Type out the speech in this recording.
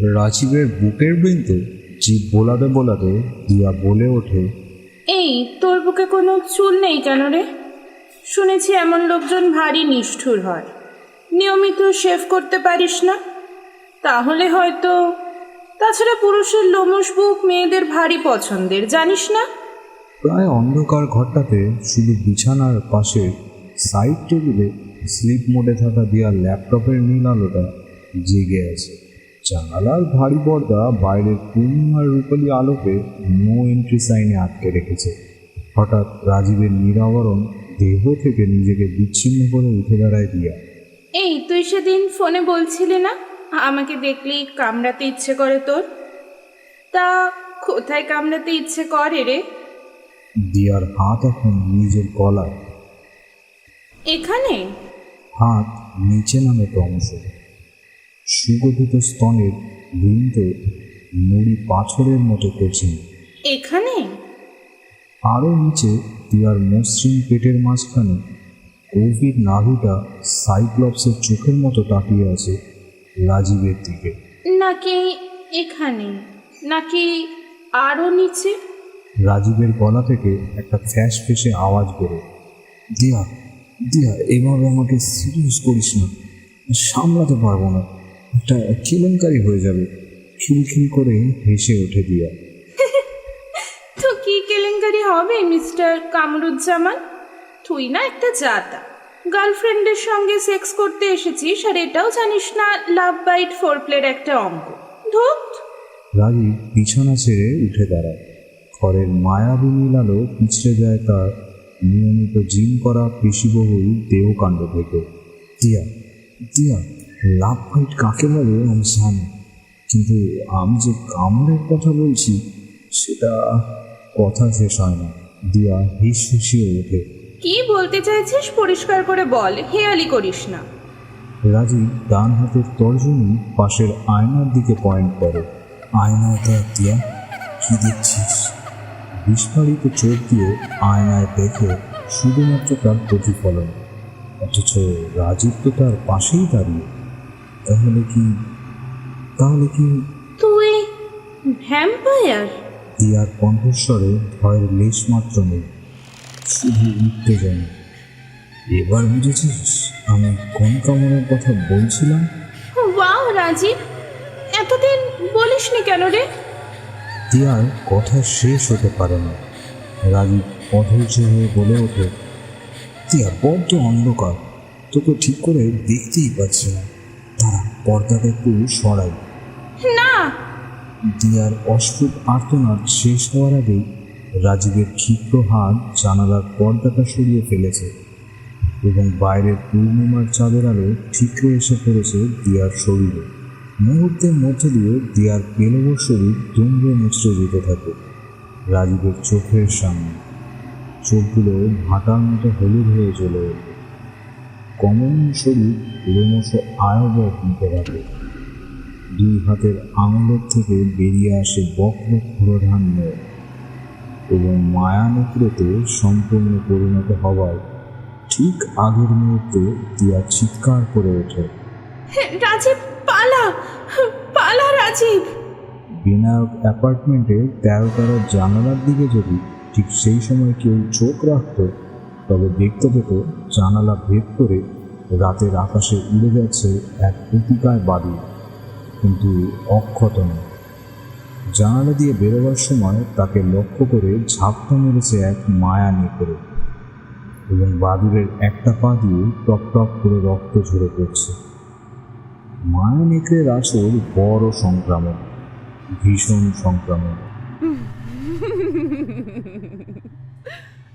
রাজীবের বুকের বৃন্ত জীব বোলাতে বোলাতে দিয়া বলে ওঠে এই তোর বুকে কোনো চুল নেই কেন রে? শুনেছি এমন লোকজন ভারী নিষ্ঠুর হয়। নিয়মিত শেভ করতে পারিস না? তাহলে হয়তো তাছাড়া পুরুষের লোমশ বুক মেয়েদের ভারী পছন্দের জানিস না? প্রায় অন্ধকার ঘরটাতে শুধু বিছানার পাশে সাইড টেবিলে স্লিপ মোডে থাকা দিয়ার ল্যাপটপের নীল আলোটা জেগে আছে। জানালার ভারী পর্দা বাইরের পূর্ণিমার রূপালী আলোকে নো এন্ট্রি সাইনে আটকে রেখেছে। হঠাৎ রাজীবের নিরাবরণ দেহ থেকে নিজেকে বিচ্ছিন্ন করে উঠে দাঁড়ায় দিয়া এই তুই সেদিন ফোনে বলছিলি না? আমাকে দেখলেই কামড়াতে ইচ্ছে করে তোর? তা কোথায় কামড়াতে ইচ্ছে করে রে? দিয়ার হাত এখন নিজের গলায়। এখানে? হাত নিচে নামে ক্রমশ। সুগঠিত স্তনের বৃন্দ মুড়ি পাথরের মতো কঠিন। এখানে? আরও নিচে দিয়ার মসৃণ পেটের মাঝখানে কোভিড নাভিটা সাইক্লপসের চোখের মতো তাকিয়ে আছে রাজীবের দিকে। নাকি এখানে? নাকি আরও নিচে? রাজীবের গলা থেকে একটা ফ্যাস ফেসে আওয়াজ বেরো দিয়া দিয়া এভাবে আমাকে সিরিয়াস করিস না। সামলাতে পারব না। একটা কেলেঙ্কারি হয়ে যাবে। খিলখিল করে হেসে ওঠে দিয়া। তো কি কেলেঙ্কারি হবে মিস্টার কামরুজ্জামান? তুই না একটা জাতা। গার্লফ্রেন্ডের সঙ্গে সেক্স করতে এসেছিস আর এটাও জানিস না লাভ বাইট ফোর প্লের একটা অঙ্ক। ধুত। রাগী বিছানা ছেড়ে উঠে দাঁড়ায়। ঘরের মায়াবী নীল আলো পিছড়ে যায় তার নিয়মিত জিম করা পেশিবহুল দেহকাণ্ড থেকে। দিয়া দিয়া। লাভ ফাইট কাকে বলে আমি জানি। কিন্তু আমি যে কামড়ের কথা বলছি সেটা কথা শেষ হয় না। দিয়া হিস হিসিয়ে ওঠে। কি বলতে চাইছিস পরিষ্কার করে বল হেয়ালি করিস না। রাজী ডান হাতের তর্জনী পাশের আয়নার দিকে পয়েন্ট করে। আয়নায় দেখ দিয়া কি দেখছিস? বিস্ফারিত চোখ দিয়ে আয়নায় দেখে শুধুমাত্র তার প্রতিফলন। অথচ রাজীব তো তার পাশেই দাঁড়িয়ে। তাহলে কি তাহলে কি? তুই ভ্যাম্পায়ার? দিয়ার কণ্ঠস্বরে ভয়ের লেশ মাত্র নেই শুধু উত্তেজনা। এবার বুঝেছিস আমি কোন কামড়ের কথা বলছিলাম? ওয়াও রাজীব এতদিন বলিসনি কেন রে? দিয়ার কথা শেষ হতে পারে না। রাজীব অধৈর্য হয়ে বলে ওঠে তিয়া বড্ড অন্ধকার তোকে ঠিক করে দেখতেই পাচ্ছি না। পর্দাটা একটু সরাই। না। দিয়ার অস্ফুট আর্তনাদ শেষ হওয়ার আগেই রাজীবের ক্ষিপ্র হাত জানালার পর্দাটা সরিয়ে ফেলেছে এবং বাইরের পূর্ণিমার চাঁদের আলো ঠিকরে এসে পড়েছে দিয়ার শরীরে। মুহূর্তের মধ্যে দিয়ে দিয়ার পেলবর শরীর দুমড়ে মুচড়ে যেতে থাকে রাজীবের চোখের সামনে। চোখগুলো ভাটার মতো হলুদ হয়ে চলে এলো কমন শরীর ক্রমশ আয়বক নিতে থাকে। দুই হাতের আঙুলের থেকে বেরিয়ে আসে বক্র ক্ষুরধান্য এবং মায়া নেকড়েতে সম্পূর্ণ পরিণত হওয়ায় ঠিক আগের মুহূর্তে দিয়া চিৎকার করে ওঠে। রাজীব পালা! পালা রাজীব! বিনায়ক অ্যাপার্টমেন্টের তেরো তেরো জানালার দিকে যদি ঠিক সেই সময় কেউ চোখ রাখত তবে দেখতে পেত জানালা ভেদ করে রাতের আকাশে উড়ে যাচ্ছে এক প্রতিকায় বাড়ি কিন্তু অক্ষত নয়। জানালা দিয়ে বেরোবার সময় তাকে লক্ষ্য করে ঝাপটা মেরেছে এক মায়া নেকড়ে এবং বাদুরের একটা পা দিয়ে টপ টপ করে রক্ত ঝরে পড়ছে। মায়া নেকড়ের আসর বড় সংক্রামক, ভীষণ সংক্রামক।